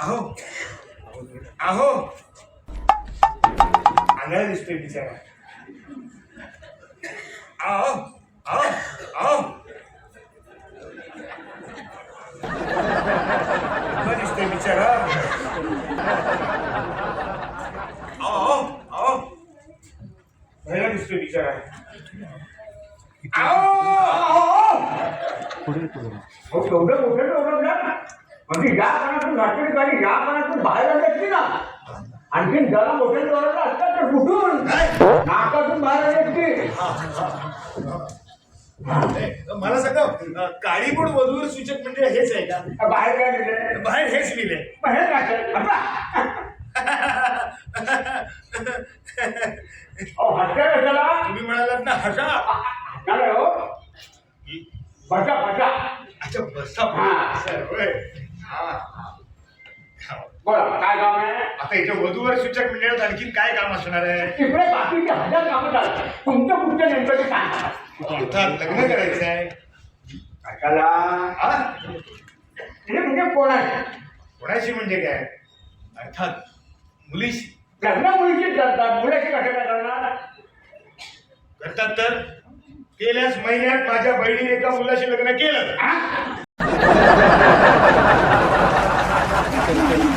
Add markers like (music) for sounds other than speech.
अहो अहो आंधळा दिसतोय बिचारा. अहो अहो अहो दिसतोय बिचारा. अहो अहो अहो दिसतोय बिचारा. एवढं मोठं एवढं ना म्हणजे या कानातून नाटक गाडी या कानातून बाहेर आली ना? आणखीन जरा मोठे जोराला असतात तर कुठून? नाकातून बाहेर आली मला सगळं काळीबोड वधूवर सूचक म्हणजे हेच आहे का? बाहेर काय लिहिलंय बाहेर हेच लिहिलंय. बाहेर काय (laughs) अहो हत्या कशाला? तुम्ही म्हणालात ना हटा काय हो? बसा बसा. अच्छा बसा हा. सर, होय. हा. बोला काय काम आहे? आता इथे वधूवर सूचक मंडळात आणखी काय काम असणार आहे? तिकडे बाकीचे हजार कामं चालतात तुमचं कुठचं नेमकं ते सांगा. अर्थात लग्न करायचं आहे. कशाला? हा? हे म्हणजे कोण आहे कोणाशी म्हणजे काय? अर्थात मुलीशी. लग्न मुलीची करतात. मुलाची कशाला करणार? करतात तर? गेल्याच महिन्यात माझ्या बहिणीने एका मुलाशी लग्न केलं? (laughs)